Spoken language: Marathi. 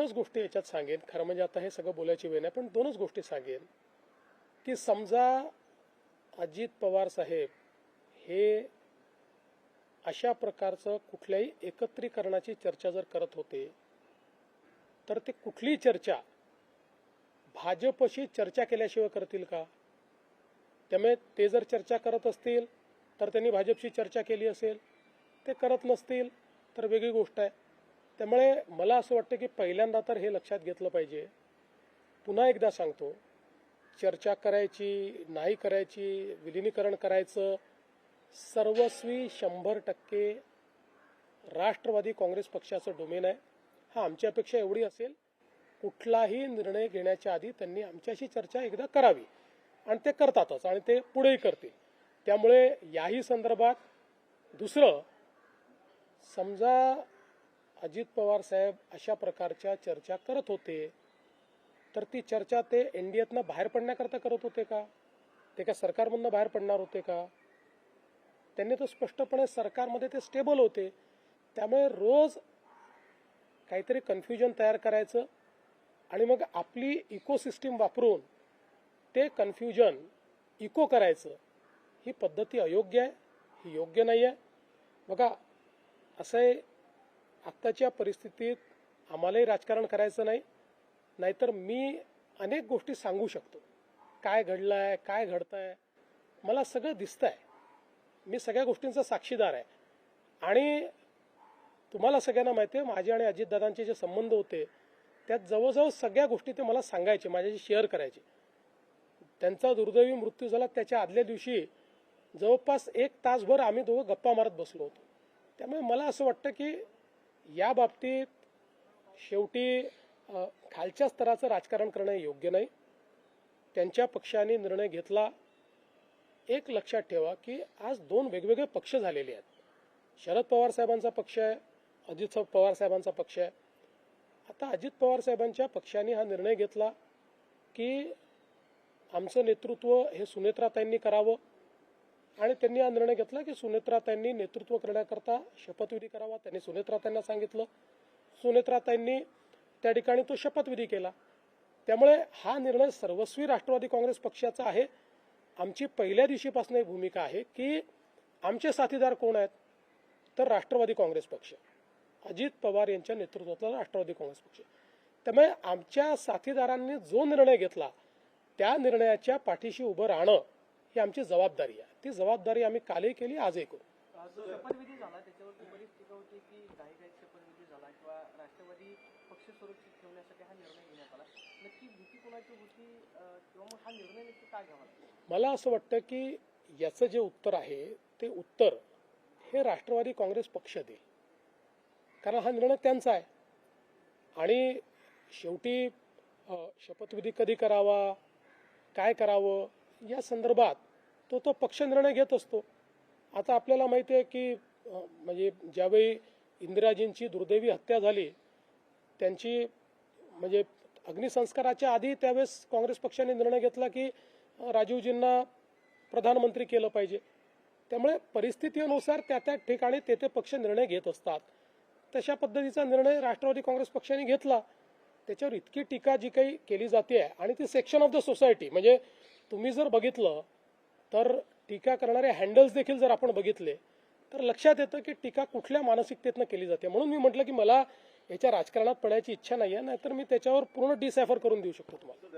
दोनच गोष्टी याच्यात सांगेन. खरं म्हणजे आता हे सगळं बोलायची वेळ नाही पण दोनच गोष्टी सांगेन. की समजा अजित पवार साहेब हे अशा प्रकारचं कुठल्याही एकत्रीकरणाची चर्चा जर करत होते तर ते कुठलीही चर्चा भाजपशी चर्चा केल्याशिवाय करतील का? त्यामुळे ते जर चर्चा करत असतील तर त्यांनी भाजपशी चर्चा केली असेल ते करत नसतील तर वेगळी गोष्ट आहे. त्यामुळे मला असं वाटतं की पहिल्यांदा तर हे लक्षात घेतलं पाहिजे. पुन्हा एकदा सांगतो चर्चा करायची नाही करायची विलिनीकरण करायचं सर्वस्वी शंभर टक्के राष्ट्रवादी काँग्रेस पक्षाचं डोमेन आहे. हा आमची अपेक्षा एवढी असेल कुठलाही निर्णय घेण्याच्या आधी त्यांनी आमच्याशी चर्चा एकदा करावी. आणि ते करतातच आणि ते पुढेही करतील. त्यामुळे याही संदर्भात दुसरं समजा अजित पवार साहेब अशा प्रकारच्या चर्चा करत होते. तर ती चर्चा ते एनडीएतनं बाहेर पडण्याकरता करत होते का? ते का सरकारमधनं बाहेर पडणार होते का? त्यांनी तर स्पष्टपणे सरकारमध्ये ते स्टेबल होते. त्यामुळे रोज काहीतरी कन्फ्युजन तयार करायचं आणि मग आपली इकोसिस्टीम वापरून ते कन्फ्युजन इको करायचं. ही पद्धती अयोग्य आहे? ही योग्य नाही आहे बघा असं आहे आत्ताच्या परिस्थितीत आम्हालाही राजकारण करायचं नाही नाहीतर मी अनेक गोष्टी सांगू शकतो. काय घडलं आहे काय घडतं आहे मला सगळं दिसतं आहे मी सगळ्या गोष्टींचा साक्षीदार आहे. आणि तुम्हाला सगळ्यांना माहिती आहे माझे आणि अजितदादांचे जे संबंध होते त्यात जवळजवळ सगळ्या गोष्टी ते मला सांगायचे माझ्याशी शेअर करायचे. त्यांचा दुर्दैवी मृत्यू झाला त्याच्या आदल्या दिवशी जवळपास एक तासभर आम्ही दोघं गप्पा मारत बसलो होतो. त्यामुळे मला असं वाटतं की या बाबतीत शेवटी खालच्या स्तराचं राजकारण करणं योग्य नाही. त्यांच्या पक्षाने निर्णय घेतला. एक लक्षात ठेवा की आज दोन वेगवेगळे पक्ष झालेले आहेत. शरद पवार साहेबांचा पक्ष आहे अजित पवार साहेबांचा पक्ष आहे. आता अजित पवार साहेबांच्या पक्षाने हा निर्णय घेतला की आमचं नेतृत्व हे सुनेत्राताईंनी करावं. आणि त्यांनी हा निर्णय घेतला की सुनेत्राताईंनी नेतृत्व करण्याकरता शपथविधी करावा. त्यांनी सुनेत्राताईंना सांगितलं. सुनेत्राताईंनी त्या ठिकाणी तो शपथविधी केला. त्यामुळे हा निर्णय सर्वस्वी राष्ट्रवादी काँग्रेस पक्षाचा आहे. आमची पहिल्या दिवशीपासून एक भूमिका आहे की आमचे साथीदार कोण आहेत? तर राष्ट्रवादी काँग्रेस पक्ष. अजित पवार यांच्या नेतृत्वातला राष्ट्रवादी काँग्रेस पक्ष. त्यामुळे आमच्या साथीदारांनी जो निर्णय घेतला त्या निर्णयाच्या पाठीशी उभं राहणं ही आमची जबाबदारी आहे. ती जबाबदारी आम्ही कालही केली आजही करू. शपथविधी झाला त्याच्यावरती बरीच टीका होती की काही काही शपथविधी झाला किंवा राष्ट्रवादी पक्ष सुरक्षित ठेवण्यासाठी हा निर्णय घेण्यात आला. नक्की भीती कोणाची होती किंवा मग हा निर्णय नक्की का घ्यावा? मला असं वाटतं की याचं जे उत्तर आहे ते उत्तर हे राष्ट्रवादी काँग्रेस पक्ष देईल. कारण हा निर्णय त्यांचा आहे. आणि शेवटी शपथविधी कधी करावा काय करावं या संदर्भात तो तो पक्ष निर्णय घेत असतो. आता आपल्याला माहिती आहे की म्हणजे ज्यावेळी इंदिराजींची दुर्दैवी हत्या झाली त्यांची म्हणजे अग्निसंस्काराच्या आधी त्यावेळेस काँग्रेस पक्षाने निर्णय घेतला की राजीवजींना प्रधानमंत्री केलं पाहिजे. त्यामुळे परिस्थितीनुसार त्या त्या ठिकाणी तेथे पक्ष निर्णय घेत असतात. तशा पद्धतीचा निर्णय राष्ट्रवादी काँग्रेस पक्षाने घेतला. त्याच्यावर इतकी टीका जी काही केली जाते आणि ती सेक्शन ऑफ द सोसायटी म्हणजे तुम्ही जर बघितलं तर टीका करणारे हँडल्स देखील जर आपण बघितले तर लक्षात येतं की टीका कुठल्या मानसिकतेतनं केली जाते. म्हणून मी म्हटलं की मला याच्या राजकारणात पडायची इच्छा नाही आहे नाहीतर मी त्याच्यावर पूर्ण डिसायफर करून देऊ शकतो तुम्हाला.